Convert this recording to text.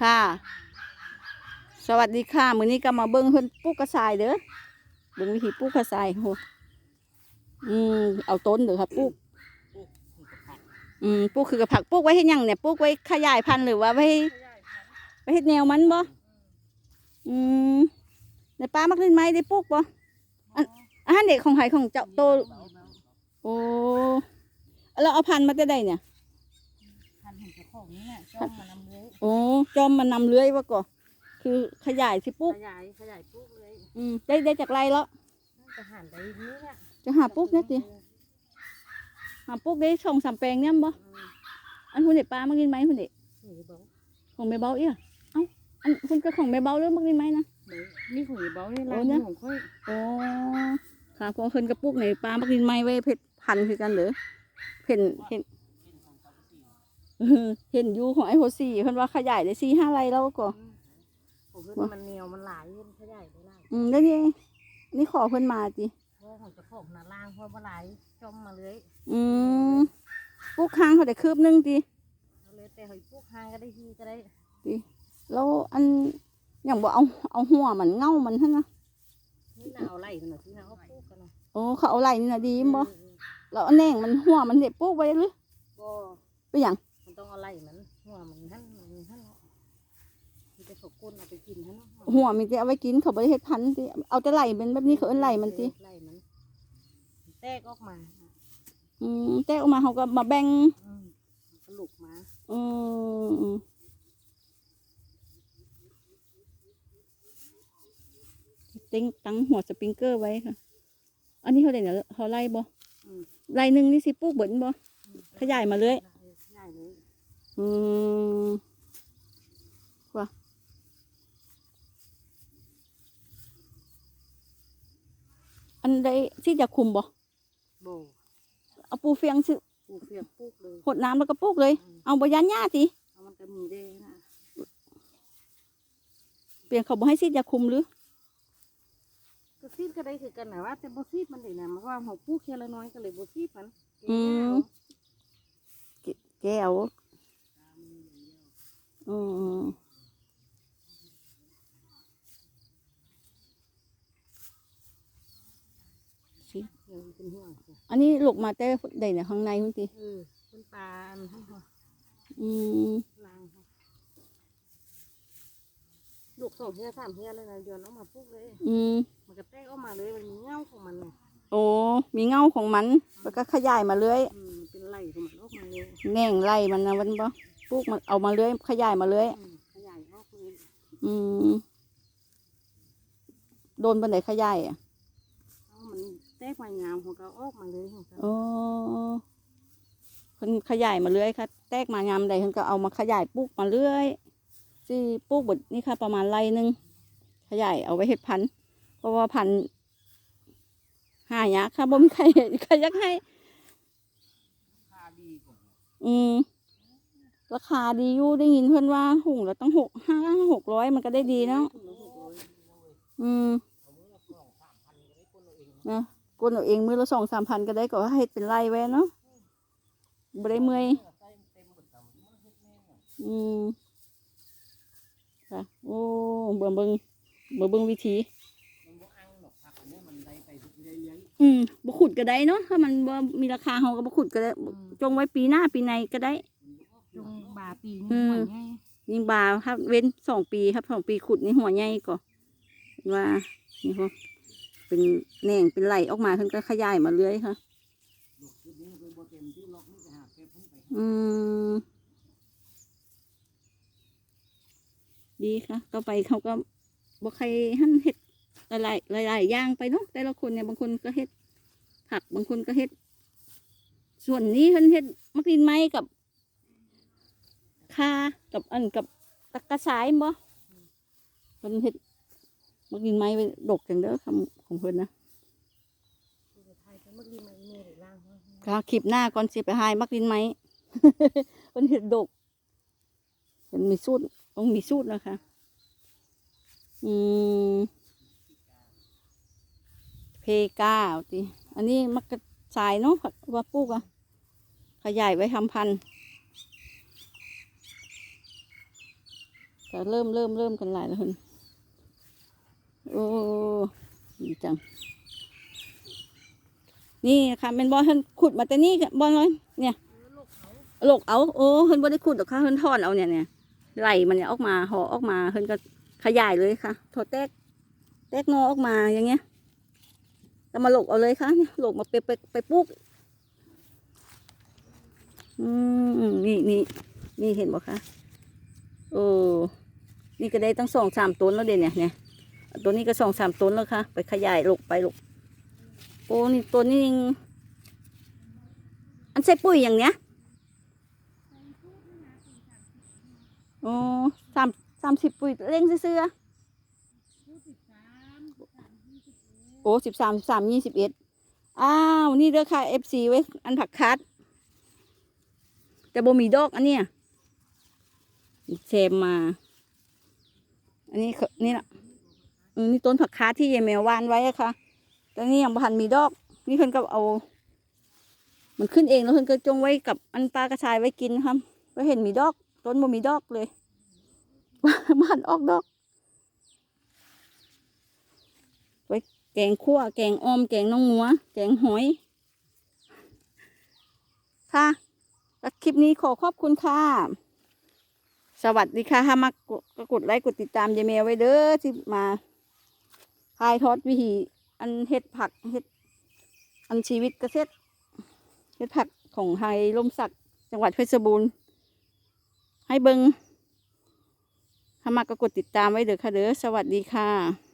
ค่ะ สวัสดีค่ะ มื้อนี้ก็มาเบิ่งเพิ่นปลูกกระชายเด้อเบิ่งวิธีปลูกกระชายโหอืมเอาต้นเด้อค่ะปลูกอืมปลูกคือกระผักปลูกไว้เฮ็ดหยังเนี่ยปลูกไว้ขยายพันธุ์หรือว่าไว้ไว้เฮ็ดแนวมันบ่อืมในป้ามักเล่นไม้ได้ปลูกบ่อันอันเด็กของไผของเจ้าโต โอ้แล้วเอาพันธุ์มาแต่ใดเนี่ย ของเจ้าของนี่แหละจ้องมานำเลยโอ้จอมมันนำเลื้อยว่าก่อคือขยายสิปลูกขยายขยายปลูกเลยอืมได้ได้จากไรแล้วน่าจะหันไปนี่แหละจะหาปลูกเนี่ยติหาปลูกได้สองสามแปลงเนี่ยบ่อืมอันคุณเด็กปลามากินไหมคุณเด็กหนีเบาของแม่เบาเอี้ยเอ้าอันคุณก็ของแม่เบาเรื่องมากินไหมนะ เดี๋ยวนี่ของหนีเบานี่โอ้ร้านเนี่ยของค่อยโอ้ค่ะเพอเพิ่นกระปุกในปลามากินไหมไว้เพชรพันธุ์คือกันเหรอเห็นเห็น เออเห็นอยู่ของไอ้โฮสี่เพิ่นว่าขยายได้สี่ห้าไรแล้วก็ของเพื่อนมันเหนียวมันหลายเพื่อนขยายได้หลายอืมแล้วนี่นี่ขอเพิ่นมาจิเพราะของเจ้าของน่ะล่างเพราะว่าหลายจ้องมาเลยอืมปลูกค้างเขาได้คืบหนึงติเอาเลยแต่หอยปลูกห้างก็ได้ทีก็ได้แล้วอันอย่างบอกเอาเอาหัวมันเง่ามันท่านนะนี่น่ะเอาไล่ขนาดที่น่ะเอาปลูกกันนะโอ้เขาเอาไหลนี่นะดีบ่เออแล้วอันแหน่งมันหัวมันเด็ดปุ๊กไว้หรือบ่ไปอย่าง มันต้องเอาไล่มันหัวมันหั่นมันหั่นเนาะมันจะสกกุนเอาไปกินหั่นเนาะหัวมันจะเอาไว้กินเขาบริเฮ็ดพันธุ์ติเอาแต่ไหลเป็นแบบนี้เขาเอิ้นไหลมันติไล่มันแตกออกมาอืมแต่ออกมาเขาก็มาแบ่งอืมกระลุกมาอืมอืมติ้งตั้งหัวสปริงเกอร์ไว้ค่ะ อันนี้เขาได้เนี่ยเขาไล่บ่อืมไล่หนึ่งนี่สิปลูกเบิ่นบ่ขยายมาเลยขยายเลย อืมว่าอันใดที่จะคุมบ่โบเอาปูเฟียงสิปลูกเสียบปลูกเลยหดน้ำแล้วก็ปลูกเลย เอาบยันหญ้าสิเอามันจะมีได้นะเปลี่ยนเขาบอกให้ซีดยาคุมหรือก็ซีดก็ได้คือกันนะว่าแต่บ่ซีดมันได้นะมันว่าเขาปลูกแค่ละน้อยก็เลยบ่ซีดมันอืมแก้ว อืมเดี๋ยวมันเป็นห่วงค่ะอันนี้ลูกมาแต่ใดเนี่ยข้างในคุณตีเออเป็นปลาอันทั้งหัวอืมลางค่ะลูกสองเฮือสามเฮือเลยนะเดือนออกมาปลูกเลย อืมมันก็แตกออกมาเลยมันมีเงาของมันน่ะโอ้มีเงาของมัน แล้วก็ขยายมาเรื่อยอืมมันเป็นไหลของมันออกมาเลยแหน่งไล่มันนะวันบ่ ปลูกมันเอามาเรื่อยขยายมาเรื่อยอืมขยายออกเลยอืมโดนบันไดขยายอะเอามันแตกมายาวของเขาออกมาเลยของเขาโอ้เพิ่นขยายมาเรื่อยค่ะแตกมายามใดเพิ่นก็เอามาขยายปลูกมาเรื่อยสิปลูกเบดนี่ค่ะ ประมาณไรหนึงขยายเอาไว้เฮ็ดพันธุ์เพราะว่าพันธุ์หายากค่ะบ่มีใครใครอยากให้อืม ราคาดีอยู่ได้ยินเพื่อนว่าหุงแล้วต้องหกห้าหกร้อยมันก็ได้ดีแล้วถุงละอยอืมนะกวนเอาเองมือละสองสามพันก็ได้ก็ให้เป็นไรไว้เนาะบ่ได้เมื่อยอืมค่ะโอ้เบิ่งเบิ่งเบิ่งเบิ่งวิธีอืมบ่ขุดก็ได้เนาะถ้ามันมีราคาเฮาก็บ่ขุดก็ได้ จงไว้ปีหน้าปีในก็ได้ จงบาปีอืนี้มหัวไงยิงบาครับ เว้นสองปีครับสองปีขุดนี่หัวใหญ่ก่อนว่านี่พอเป็นแหน่งเป็นไหลออกมาเพิ่นก็ขยายมาเรื่อยค่ะอืมดีค่ะต่อไปเขาก็บ่ใครหั่นเฮ็ดหลายหลายหลายๆอย่างไปเนาะแต่ละคนเนี่ยบางคนก็เฮ็ดผักบางคนก็เฮ็ด ส่วนนี้เพิ่นเฮ็ดมักดินไม้กับ คากับอันกับตะกระสายบ่เพิ่นเฮ็ดมักดินไม้ไว้ดกจังเด้อคำของเพิ่นนะไทยเป็นมักดีมาอีเมลหรือล่างเขาค่ะคลิปหน้าก่อนสิไปหายมักดินไม้เพิ่นเฮ็ดดกเพิ่นมีสูตรต้องมีสูตรนะคะ อืมเพกาเอาติอันนี้มักกระสายเนาะว่าปลูกอะขยายไว้ทำพันธุ์ ก็เริ่มเริ่มเริ่มกันหลายแล้วคนโอ้ดีจัง นี่ค่ะเป็นบอลเพิ่นขุดมาแต่นี่บอลเลยเนี่ยหลกเอาโอ้เพิ่นบ่ได้ขุดหรอกค่ะเพิ่นถอนเอาเนี่ยเนี่ยไหลมันเนี่ยออกมาห่อออกมาเพิ่นก็ขยายเลยค่ะถอดแตกแตกงอออกมาอย่างเงี้ยก็มาหลกเอาเลยค่ะเนี่ยหลกมาไปไปไปปลูกอืมนี่นี่นี่เห็นบ่คะโอ้ นี่ก็ได้ตั้งสองสามต้นแล้วเด่นเนี่ยเนี่ยตัวนี้ก็สองสามต้นแล้วค่ะ ไปขยายหลกไปหลกโอ้นี่ตัวนี้อันใส่ปุ๋ยอย่างเนี้ยโอ้สามสามสิบปุ๋ยเร่งซื้อโอ้สิบสามสิบสามยี่สิบเอ็ดอ้าว นี่เด้อค่ะเอฟซีไว้อันผักคัด แต่บ่มีดอกอันเนี้ยเซมมา อันนี้นี่ละนี่ต้นผักคาดที่ยายแมววานไว้ค่ะ แต่นี่ยังบ่ทันมีดอก นี่เพิ่นก็เอา มันขึ้นเองแล้วเพิ่นก็จงไว้กับอันปลากระชายไว้กินครับก็เห็นมีดอก ต้นบ่มีดอกเลยบ้านออกดอก ไว้แกงคั่วแกงอ้อม แกงน้องงัว แกงหอย ค่ะคลิปนี้ขอขอบคุณค่ะ สวัสดีค่ะถ้ามากดก็กดไลค์กดติดตามยายแมวไว้เด้อที่มาคลายทอดวิธีอันเฮ็ดผักเฮ็ดอันชีวิตเกษตรเฮ็ดผักของไฮลมสักจังหวัดเพชรบูรณ์ให้เบิงถ้ามาก็กดติดตามไว้เด้อค่ะเด้อสวัสดีค่ะ